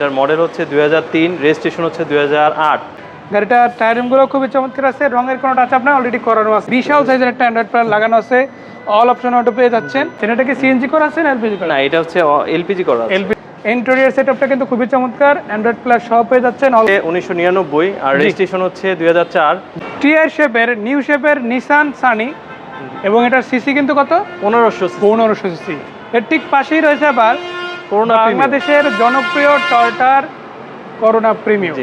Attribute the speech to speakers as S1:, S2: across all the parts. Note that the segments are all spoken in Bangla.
S1: এটার মডেল হচ্ছে দুই রেজিস্ট্রেশন হচ্ছে দুই
S2: গাড়িটা টায়ারিংগুলো খুবই চমৎকার আছে রঙের কোনো টাচ আপনার অলরেডি করানো আছে। বিশাল সাইজের একটা অ্যান্ড্রয়েড প্লেয়ার লাগানো আছে অল অপশন অটো পেয়ে যাচ্ছেন। এটা কি সিএনজি করা আছে না এলপিজি করা
S1: না এটা হচ্ছে এলপিজি করা আছে।
S2: এলপি ইন্টেরিয়র সেটআপটা কিন্তু খুবই চমৎকার অ্যান্ড্রয়েড প্লাস সহ পেয়ে যাচ্ছেন
S1: উনিশশো নিরানব্বই আর রেজিস্ট্রেশন হচ্ছে দুই
S2: টিআর শেপের নিউ শেপের নিসান সানি এবং এটার সিসি কিন্তু কত?
S1: পনেরোশো
S2: পনেরোশো সিসি এর ঠিক পাশেই রয়েছে আবার
S1: করোনা
S2: বাংলাদেশের জনপ্রিয় টয়টার করোনা প্রিমিয়াম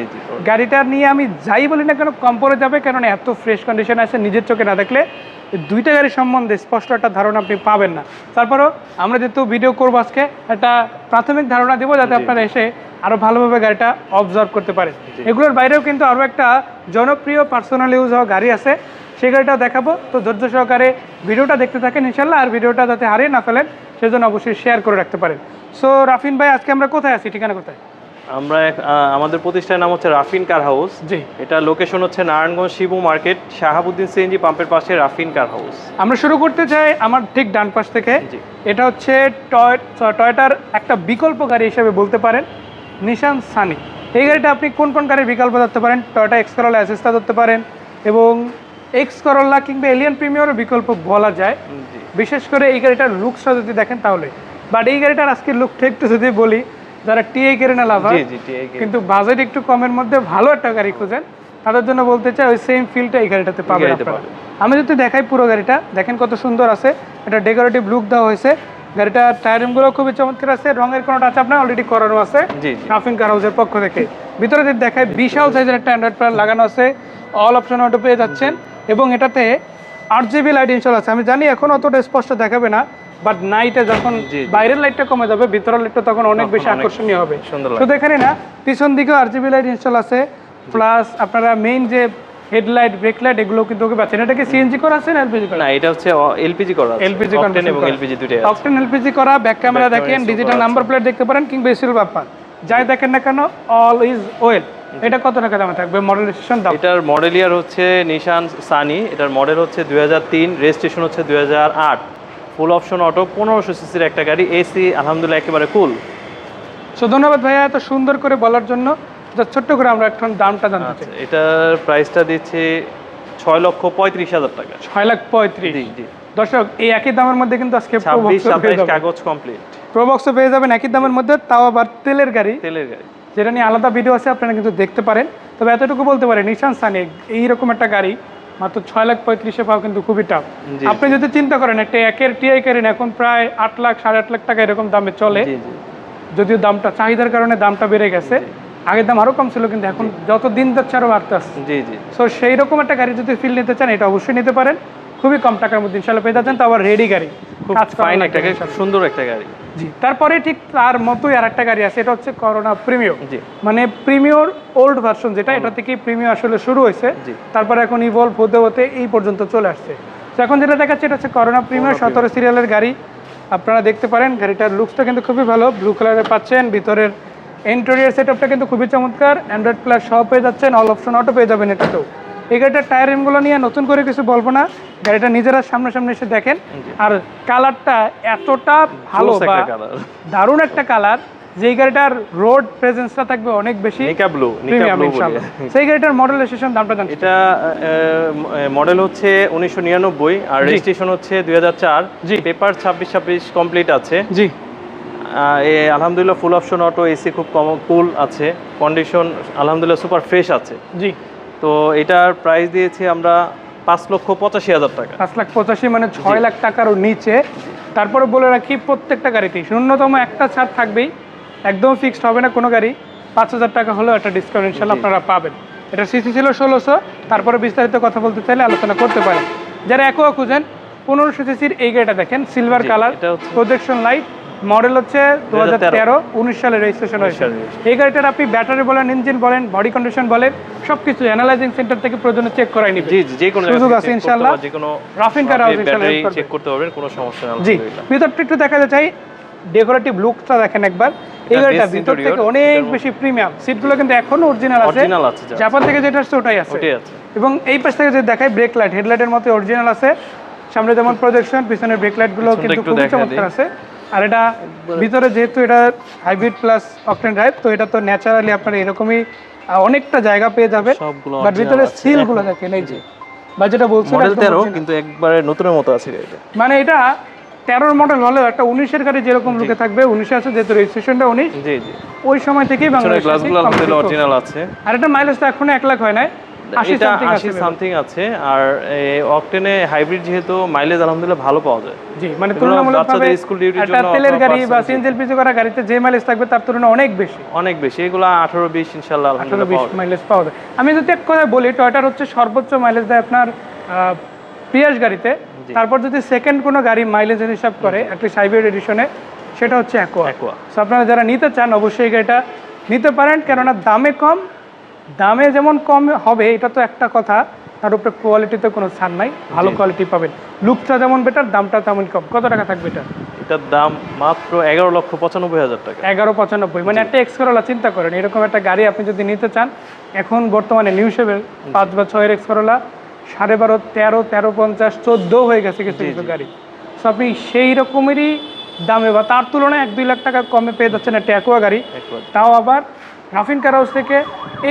S2: গাড়িটা নিয়ে আমি যাই বলি না কেন কম পড়ে যাবে কারণ এত ফ্রেশ কন্ডিশন আছে নিজের চোখে না দেখলে। দুইটা গাড়ি সম্বন্ধে স্পষ্ট একটা ধারণা আপনি পাবেন না। তারপরও আমরা যেহেতু ভিডিও করব আজকে একটা প্রাথমিক ধারণা দেবো যাতে আপনারা এসে আরও ভালোভাবে গাড়িটা অবজার্ভ করতে পারেন। এগুলোর বাইরেও কিন্তু আরও একটা জনপ্রিয় পার্সোনাল ইউজ হওয়া গাড়ি আছে। সেই গাড়িটাও দেখাবো। তো ধৈর্য সহকারে ভিডিওটা দেখতে থাকেন ইনশাল্লাহ আর ভিডিওটা যাতে হারিয়ে না ফেলেন সেজন্য অবশ্যই শেয়ার করে রাখতে পারেন। সো রাফিন ভাই আজকে আমরা কোথায় আছি? ঠিকানা কোথায়?
S1: আমরা আমাদের প্রতিষ্ঠানের নাম হচ্ছে রাফিন কার হাউস।
S2: জি।
S1: এটা লোকেশন হচ্ছে নারায়ণগঞ্জ শিবু মার্কেট শাহাবুদ্দিন সিএনজি পাম্পের পাশে রাফিন কার হাউস।
S2: আমরা শুরু করতে চাই আমার ঠিক ডান পাশ থেকে। এটা হচ্ছে টয় টয়টার একটা বিকল্প গাড়ি হিসেবে বলতে পারেন নিশান সানি। এই গাড়িটা আপনি কোন কোন গাড়ির বিকল্প ধরতে পারেন? টয়টা এক্স করোলা অ্যাসেসটা ধরতে পারেন এবং এক্স করোলা কিংবা এলিয়ান প্রিমিয়ারও বিকল্প বলা যায়। বিশেষ করে এই গাড়িটার লুকসটা যদি দেখেন তাহলে। বাট এই গাড়িটার আজকের লুকটা একটু যদি বলি যারা টিআই কেড়ে না লাভার
S1: জি জি ঠিক
S2: কিন্তু বাজেট একটু কমের মধ্যে ভালো একটা গাড়ি খুঁজেন তাদের জন্য বলতে চাই ওই সেম ফিলটা এই গাড়িটাতে পাবেন। আমি যদি দেখাই পুরো গাড়িটা দেখেন কত সুন্দর আছে। এটা ডেকোরেটিভ লুক দেওয়া হয়েছে। গাড়িটার টায়ারিংগুলো খুবই চমৎকার আছে রঙের কোনো টাচ আপনার অলরেডি করানো আছে।
S1: জি। জি
S2: কার হাউসের পক্ষ থেকে। ভিতরে যদি দেখায় বিশাল সাইজের একটা অ্যান্ড্রয়েড প্লেয়ার লাগানো আছে। অল অপশন অটো পেয়ে যাচ্ছেন। এবং এটাতে আট জিবি লাইট ইনস্টল আছে। আমি জানি এখন অতটা স্পষ্ট দেখাবে না বাট নাইটে যখন। বাইরের লাইটটা কমে যাবে ভিতরের লাইটটা তখন অনেক বেশি আকর্ষণীয় হবে। শুধু এখানে না পিছন দিকেও আর জিবি লাইট ইনস্টল আছে। প্লাস আপনারা মেইন যে হেডলাইট ব্রেক লাইট এগুলো কিন্তু ওকে পাচ্ছেন। এটা কি সিএনজি করা আছে না এলপিজি করা?
S1: না এটা হচ্ছে এলপিজি করা
S2: LPG
S1: অকটেন
S2: conversion
S1: এবং এলপিজি দুটোই আছে।
S2: অকটেন এলপিজি করা ব্যাক ক্যামেরা দেখেন ডিজিটাল নাম্বার প্লেট দেখতে পারেন কিংবা এসিল ব্যাপার। যাই দেখেন না কেন অল ইজ ওয়েল এটা কত টাকা দামে থাকবে? মডেলেশন দাম।
S1: এটার মডেল ইয়ার হচ্ছে নিশান সানি এটার মডেল হচ্ছে দুই রেজিস্ট্রেশন হচ্ছে দুই হাজার আট। ফুল অপশন অটো পনেরোশো সিসির একটা গাড়ি এসি আলহামদুলিল্লাহ একেবারে কুল
S2: সো ধন্যবাদ ভাইয়া এত সুন্দর করে বলার জন্য। তো ছোট্ট করে আমরা এখন দামটা জানতে চাই।
S1: আচ্ছা এটার প্রাইসটা দিচ্ছে ছয় লক্ষ পঁয়ত্রিশ হাজার টাকা।
S2: ছয় লাখ পঁয়ত্রিশ।
S1: জি
S2: দর্শক এই একই দামের মধ্যে কিন্তু আজকে
S1: কাগজ কমপ্লিট
S2: প্রোবক্সও পেয়ে যাবেন একই দামের মধ্যে তাও আবার তেলের গাড়ি।
S1: তেলের গাড়ি।
S2: যেটা নিয়ে আলাদা ভিডিও আছে আপনারা কিন্তু দেখতে পারেন। তবে এতটুকু বলতে পারেন নিশান সানি এইরকম একটা গাড়ি মাত্র ছয় লাখ পঁয়ত্রিশে পাওয়া কিন্তু খুবই টাফ আপনি যদি চিন্তা করেন একটা একের টিআই কারেন এখন প্রায় আট লাখ সাড়ে আট লাখ টাকা এরকম দামে চলে। যদিও দামটা চাহিদার কারণে দামটা বেড়ে গেছে। আগের দাম আরও কম ছিল কিন্তু এখন যত দিন যাচ্ছে আরও বাড়তে আসছে।
S1: জি জি।
S2: সো সেই রকম একটা গাড়ি যদি ফিল নিতে চান এটা অবশ্যই নিতে পারেন। খুবই কম টাকার মধ্যে ইনশাল্লাহ পেয়ে যাচ্ছেন তো আবার রেডি গাড়ি। কাজ
S1: ফাইন একটা গাড়ি খুব সুন্দর একটা গাড়ি।
S2: জি তারপরে ঠিক তার মতোই আর একটা গাড়ি আছে এটা হচ্ছে করোনা প্রিমিয়র
S1: জি।
S2: মানে প্রিমিয়র ওল্ড ভার্সন যেটা এটা থেকে প্রিমিয়র আসলে শুরু হয়েছে। তারপরে এখন ইভলভ হতে হতে এই পর্যন্ত চলে আসছে। তো এখন যেটা দেখাচ্ছে এটা হচ্ছে করোনা প্রিমিয়র সতেরো সিরিয়ালের গাড়ি। আপনারা দেখতে পারেন গাড়িটার লুকসটা কিন্তু খুবই ভালো। ব্লু কালারে পাচ্ছেন ভিতরের ইন্টেরিয়ার সেটআপটা কিন্তু খুবই চমৎকার অ্যান্ড্রয়েড প্লাস সহ পেয়ে যাচ্ছেন অল অপশন অটো পেয়ে যাবেন এটাতেও। এই গাড়িটার টায়ার রিমগুলো নিয়ে নতুন করে কিছু বলব না গাড়িটা নিজেরা সামনাসামনি এসে দেখেন। আর কালারটা এতটা ভালো বা দারুণ একটা কালার যেই গাড়িটার রোড প্রেজেন্সটা থাকবে অনেক বেশি
S1: নিকা ব্লু নিকা ব্লু।
S2: ইনশাআল্লাহ। সেই গাড়িটার মডেল স্টেশন দামটা জানতে
S1: এটা মডেল হচ্ছে উনিশশো নিরানব্বই আর রেজিস্ট্রেশন হচ্ছে দুই হাজার চার।
S2: জি।
S1: পেপার ছাব্বিশ ছাব্বিশ কমপ্লিট আছে।
S2: জি।
S1: আলহামদুলিল্লাহ ফুল অপশন অটো এসি খুব কম কুল আছে। কন্ডিশন আলহামদুলিল্লাহ সুপার ফ্রেশ আছে।
S2: জি।
S1: তো এটার প্রাইস দিয়েছি আমরা পাঁচ লক্ষ পঁচাশি হাজার টাকা।
S2: পাঁচ লাখ পঁচাশি মানে ছয় লাখ টাকারও নিচে। তারপরে বলে রাখি প্রত্যেকটা গাড়িতেই ন্যূনতম একটা ছাড় থাকবেই। একদম ফিক্সড হবে না কোনো গাড়ি। পাঁচ হাজার টাকা হলেও একটা ডিসকাউন্ট ইনশাল্লাহ আপনারা পাবেন। এটা সিসি ছিল ষোলোশো তারপরে বিস্তারিত কথা বলতে চাইলে আলোচনা করতে পারেন। যারা একও খুঁজেন পনেরোশো সিসির এই গাড়িটা দেখেন silver colour projection light model হচ্ছে দু হাজার তেরো। উনিশ সালে রেজিস্ট্রেশন হয়েছে। এই গাড়িটার আপনি ব্যাটারি বলেন ইঞ্জিন বলেন বডি কন্ডিশন বলেন সব কিছু অ্যানালাইজিং সেন্টার থেকে প্রয়োজনে চেক করাই নিবে।
S1: জি যে কোনো
S2: সুযোগ আছে ইনশাআল্লাহ।
S1: যে কোনো
S2: রাফিন কার হাউস ইনশাআল্লাহ।
S1: চেক করতে পারবেন কোনো সমস্যা নেই
S2: জি ভিতরটা একটু দেখাতে চাই ডেকোরেটিভ লুকটা দেখেন একবার। এই গাড়িটা ভিতর থেকে অনেক বেশি প্রিমিয়াম সিটগুলো কিন্তু এখনও অরিজিনাল আছে।
S1: আছে
S2: জাপান থেকে যেটা আসছে ওটাই আছে। এবং এই পাশ থেকে যে দেখায় ব্রেক লাইট হেডলাইটের মতো অরিজিনাল আছে। সামনে যেমন প্রজেকশন পিছনের ব্রেক
S1: লাইটগুলো
S2: কিন্তু খুবই চমৎকার আছে। আর এটা ভিতরে যেহেতু এটা হাইব্রিড প্লাস অকটেন ড্রাইভ তো এটা তো ন্যাচারালি আপনার এরকমই অনেকটা জায়গা পেয়ে যাবে। বাট ভিতরে। সিলগুলো দেখেন এই যে। বা যেটা বলছেন
S1: মডেল
S2: একদম
S1: তেরো
S2: original।
S1: কিন্তু একবারে নতুনের মতো আছে গাড়িটা
S2: মানে এটা তেরোর মডেল হলেও একটা উনিশের গাড়ি যেরকম লুকে থাকবে উনিশে আছে যেহেতু রেজিস্ট্রেশনটা উনিশ।
S1: জি জি।
S2: ওই সময় থেকেই বাংলাদেশ
S1: গ্লাসগুলো আলহামদুলিল্লাহ অরিজিনাল আছে।
S2: আর এটা মাইলেজ তো এখনও এক লাখ হয় নাই।
S1: এটা আশি সামথিং আছে আর অকটেনে হাইব্রিড যেহেতু মাইলেজ আলহামদুলিল্লাহ ভালো পাওয়া যায়।
S2: জি মানে তুলনামূলকভাবে
S1: স্কুল ডিউটির
S2: একটা
S1: জন্য
S2: তেলের গাড়ি বা সিএনজি এলপিজি করা গাড়িতে যে মাইলেজ থাকবে তার তুলনায় অনেক বেশি।
S1: অনেক বেশি এগুলো আঠারো বিশ ইনশাল্লাহ
S2: আঠারো
S1: আলহামদুলিল্লাহ।
S2: মাইলেজ পাওয়া যায়। আমি যদি এক কথায় বলি টয়টার হচ্ছে সর্বোচ্চ মাইলেজ দেয় আপনার প্রিয়াস গাড়িতে। তারপর যদি সেকেন্ড কোনো গাড়ি মাইলেজ হিসাব করে একটা হাইব্রিড এডিশনে সেটা হচ্ছে অ্যাকোয়া
S1: Aqua।
S2: সো আপনারা যারা নিতে চান অবশ্যই গাড়িটা নিতে পারেন কেননা দামে কম দামে যেমন কম হবে এটা তো একটা কথা তার উপরে কোয়ালিটিতে কোনো ছাড় নাই ভালো কোয়ালিটি পাবেন। লুকটা যেমন বেটার দামটা তেমন কম। কত টাকা থাকবে এটা?
S1: এটার দাম মাত্র এগারো লক্ষ পঁচানব্বই হাজার টাকা।
S2: এগারো পঁচানব্বই মানে একটা এক্স করোলা চিন্তা করেন এরকম একটা গাড়ি আপনি যদি নিতে চান এখন বর্তমানে নিউ শেভেল পাঁচ বা ছয়ের এক্স করোলা সাড়ে বারো তেরো তেরো পঞ্চাশ চোদ্দ হয়ে গেছে কিছু কিছু গাড়ি। সো আপনি সেই রকমেরই দামে বা তার তুলনায় এক দুই লাখ টাকা কমে পেয়ে যাচ্ছেন একটা অ্যাকোয়া গাড়ি। তাও আবার রাফিন কার হাউস থেকে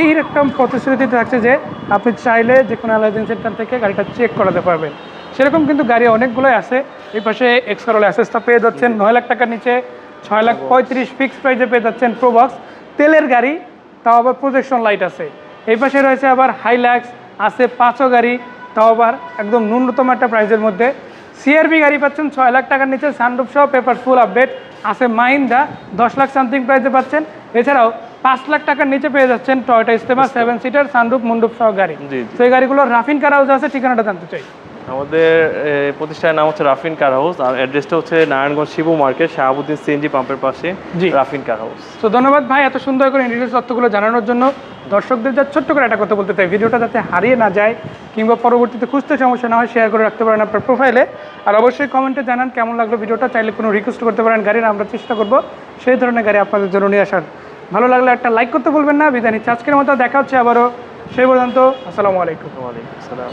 S2: এই রকম প্রতিশ্রুতি থাকছে যে আপনি চাইলে যে কোনো অ্যালাইজেন্স সেন্টার থেকে গাড়িটা চেক করাতে পারবেন। সেরকম কিন্তু গাড়ি অনেকগুলোই আছে। এই পাশে এক্স করোলা অ্যাসেসটা পেয়ে যাচ্ছেন। নয় লাখ টাকার নিচে ছয় লাখ পঁয়ত্রিশ ফিক্সড প্রাইসে পেয়ে যাচ্ছেন প্রোবক্স তেলের গাড়ি, তাও আবার প্রজেকশন লাইট আছে। এই পাশে রয়েছে আবার হাইল্যাক্স আছে পাঁচও গাড়ি, তাও আবার একদম ন্যূনতম একটা প্রাইসের মধ্যে। সিআরবি গাড়ি পাচ্ছেন ছয় লাখ টাকার নিচে। সানরুফ সহ পেপার ফুল আপডেট আছে মাইন্দা দশ লাখ সামথিং প্রাইসে পাচ্ছেন। এছাড়াও পাঁচ লাখ টাকার নিচে পেয়ে যাচ্ছেন টয়টা ইস্তেমা সেভেন সিটার সানরুফ মন্ডুপ সহ গাড়ি। তো এই গাড়িগুলো রাফিন কার হাউস আছে ঠিকানাটা জানতে চাই।
S1: আমাদের প্রতিষ্ঠানের নাম হচ্ছে রাফিন কার হাউস আর অ্যাড্রেসটা হচ্ছে নারায়ণগঞ্জ শিবু মার্কেট শাহাবুদ্দিন সিএনজি পাম্পের পাশে
S2: জি।
S1: রাফিন কার হাউস
S2: তো ধন্যবাদ ভাই এত সুন্দর করে ইন্ডিভিজুয়াল তথ্যগুলো জানানোর জন্য। দর্শকদের যা ছোট্ট করে একটা কথা বলতে চাই ভিডিওটা যাতে হারিয়ে না যায় কিংবা পরবর্তীতে খুঁজতে সমস্যা না হয় শেয়ার করে রাখতে পারেন আপনার প্রোফাইলে আর অবশ্যই কমেন্টে জানান কেমন লাগল ভিডিওটা চাইলে কোনো রিকোয়েস্ট করতে পারেন গাড়ির আমরা চেষ্টা করব সেই ধরনের গাড়ি আপনাদের জন্য নিয়ে আসার। ভালো লাগলে একটা লাইক করতে বলবেন না। বিদায় নিচ্ছি। আজকের মতো দেখা হচ্ছে আবারও। সেই পর্যন্ত, আসসালামু আলাইকুম।
S1: ওয়ালাইকুম আসসালাম।